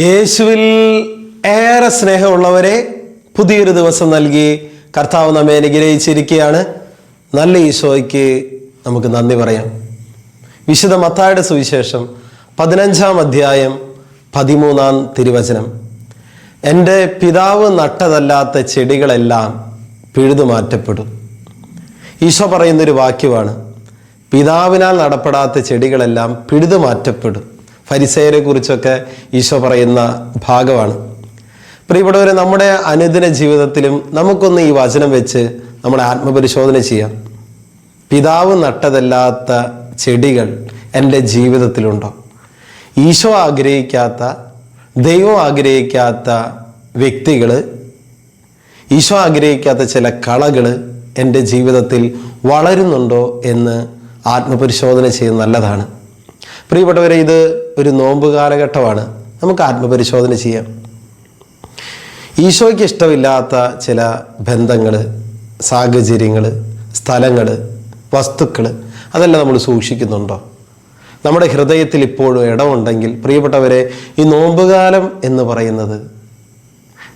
യേശുവിൽ ഏറെ സ്നേഹമുള്ളവരെ പുതിയൊരു ദിവസം നൽകി കർത്താവ് നമ്മെ അനുഗ്രഹിച്ചിരിക്കുകയാണ്. നല്ല ഈശോയ്ക്ക് നമുക്ക് നന്ദി പറയാം. വിശുദ്ധ മത്തായുടെ സുവിശേഷം പതിനഞ്ചാം അധ്യായം പതിമൂന്നാം തിരുവചനം. എന്റെ പിതാവ് നട്ടതല്ലാത്ത ചെടികളെല്ലാം പിഴുതു മാറ്റപ്പെടും. ഈശോ പറയുന്നൊരു വാക്യമാണ് പിതാവിനാൽ നടപ്പെടാത്ത ചെടികളെല്ലാം പിഴുതു മാറ്റപ്പെടും. ഫരിസയരെ കുറിച്ചൊക്കെ ഈശോ പറയുന്ന ഭാഗമാണ്. പ്രിയപ്പെട്ടവരെ നമ്മുടെ അനുദിന ജീവിതത്തിലും നമുക്കൊന്ന് ഈ വചനം വെച്ച് നമ്മുടെ ആത്മപരിശോധന ചെയ്യാം. പിതാവ് നട്ടതല്ലാത്ത ചെടികൾ എന്റെ ജീവിതത്തിലുണ്ടോ? ഈശോ ആഗ്രഹിക്കാത്ത ദൈവം ആഗ്രഹിക്കാത്ത വ്യക്തികൾ ഈശോ ആഗ്രഹിക്കാത്ത ചില കളകൾ എന്റെ ജീവിതത്തിൽ വളരുന്നുണ്ടോ എന്ന് ആത്മപരിശോധന ചെയ്യുന്നത് നല്ലതാണ്. പ്രിയപ്പെട്ടവരെ ഇത് ഒരു നോമ്പ് കാലഘട്ടമാണ്. നമുക്ക് ആത്മപരിശോധന ചെയ്യാം. ഈശോയ്ക്ക് ഇഷ്ടമില്ലാത്ത ചില ബന്ധങ്ങൾ സാഹചര്യങ്ങൾ സ്ഥലങ്ങൾ വസ്തുക്കൾ അതെല്ലാം നമ്മൾ സൂക്ഷിക്കുന്നുണ്ടോ? നമ്മുടെ ഹൃദയത്തിൽ ഇപ്പോഴും ഇടമുണ്ടെങ്കിൽ പ്രിയപ്പെട്ടവരെ ഈ നോമ്പുകാലം എന്ന് പറയുന്നത്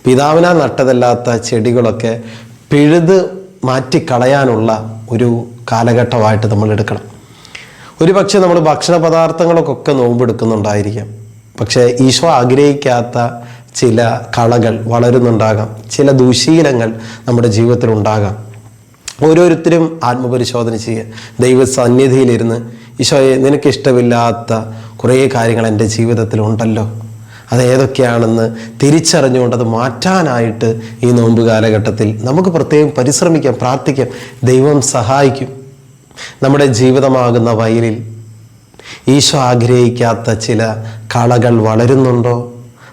പിതാവിനാൽ നട്ടതല്ലാത്ത ചെടികളൊക്കെ പിഴുത് മാറ്റിക്കളയാനുള്ള ഒരു കാലഘട്ടമായിട്ട് നമ്മൾ എടുക്കണം. ഒരു പക്ഷേ നമ്മൾ ഭക്ഷണ പദാർത്ഥങ്ങളൊക്കെ നോമ്പെടുക്കുന്നുണ്ടായിരിക്കാം. പക്ഷേ ഈശോ ആഗ്രഹിക്കാത്ത ചില കളകൾ വളരുന്നുണ്ടാകാം. ചില ദുശീലങ്ങൾ നമ്മുടെ ജീവിതത്തിൽ ഉണ്ടാകാം ഓരോരുത്തരും ആത്മപരിശോധന ചെയ്യുക. ദൈവ സന്നിധിയിലിരുന്ന് ഈശോയെ നിനക്കിഷ്ടമില്ലാത്ത കുറേ കാര്യങ്ങൾ എന്റെ ജീവിതത്തിൽ ഉണ്ടല്ലോ അത് ഏതൊക്കെയാണെന്ന് തിരിച്ചറിഞ്ഞുകൊണ്ട് അത് മാറ്റാനായിട്ട് ഈ നോമ്പ് കാലഘട്ടത്തിൽ നമുക്ക് പ്രത്യേകം പരിശ്രമിക്കാം പ്രാർത്ഥിക്കാം. ദൈവം സഹായിക്കും. നമ്മുടെ ജീവിതമാകുന്ന വയലിൽ ഈശോ ആഗ്രഹിക്കാത്ത ചില കളകൾ വളരുന്നുണ്ടോ?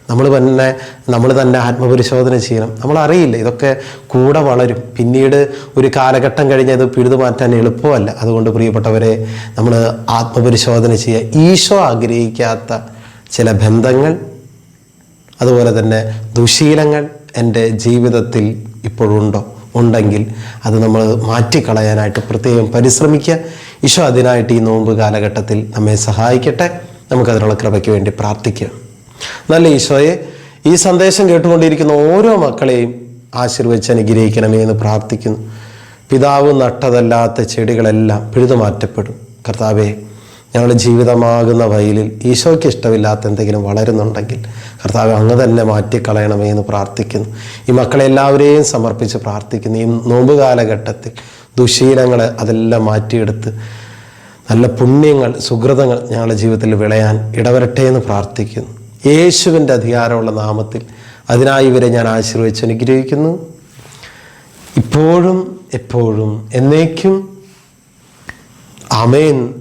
നമ്മൾ തന്നെ നമ്മൾ തന്നെ ആത്മപരിശോധന ചെയ്യണം. നമ്മൾ അറിയില്ല ഇതൊക്കെ കൂടെ വളരും. പിന്നീട് ഒരു കാലഘട്ടം കഴിഞ്ഞ് ഇത് പിഴുതു മാറ്റാൻ എളുപ്പമല്ല. അതുകൊണ്ട് പ്രിയപ്പെട്ടവരെ നമ്മൾ ആത്മപരിശോധന ചെയ്യുക. ഈശോ ആഗ്രഹിക്കാത്ത ചില ബന്ധങ്ങൾ അതുപോലെ തന്നെ ദുശീലങ്ങൾ എന്റെ ജീവിതത്തിൽ ഇപ്പോഴുണ്ടോ? ഉണ്ടെങ്കിൽ അത് നമ്മൾ മാറ്റിക്കളയാനായിട്ട് പ്രത്യേകം പരിശ്രമിക്കുക. ഈശോ അതിനായിട്ട് ഈ നോമ്പ് കാലഘട്ടത്തിൽ നമ്മെ സഹായിക്കട്ടെ. നമുക്കതിനുള്ള കൃപയ്ക്ക് വേണ്ടി പ്രാർത്ഥിക്കുക നല്ല ഈശോയെ ഈ സന്ദേശം കേട്ടുകൊണ്ടിരിക്കുന്ന ഓരോ മക്കളെയും ആശീർവദിച്ച് അനുഗ്രഹിക്കണമേ എന്ന് പ്രാർത്ഥിക്കുന്നു. പിതാവ് നട്ടതല്ലാത്ത ചെടികളെല്ലാം പിഴുതുമാറ്റപ്പെടും. കർത്താവേ ഞങ്ങളുടെ ജീവിതമാകുന്ന വയലിൽ ഈശോയ്ക്ക് ഇഷ്ടമില്ലാത്ത എന്തെങ്കിലും വളരുന്നുണ്ടെങ്കിൽ കർത്താവ് അങ്ങ് തന്നെ മാറ്റിക്കളയണമേ എന്ന് പ്രാർത്ഥിക്കുന്നു. ഈ മക്കളെ എല്ലാവരെയും സമർപ്പിച്ച് പ്രാർത്ഥിക്കുന്നു. ഈ നോമ്പ് കാലഘട്ടത്തിൽ ദുശീലങ്ങൾ അതെല്ലാം മാറ്റിയെടുത്ത് നല്ല പുണ്യങ്ങൾ സുഹൃതങ്ങൾ ഞങ്ങളുടെ ജീവിതത്തിൽ വിളയാൻ ഇടവരട്ടെ എന്ന് പ്രാർത്ഥിക്കുന്നു. യേശുവിന്റെ അധികാരമുള്ള നാമത്തിൽ അതിനായി ഇവരെ ഞാൻ ആശീർവദിച്ച് അനുഗ്രഹിക്കുന്നു. ഇപ്പോഴും എപ്പോഴും എന്നേക്കും. അമേൻ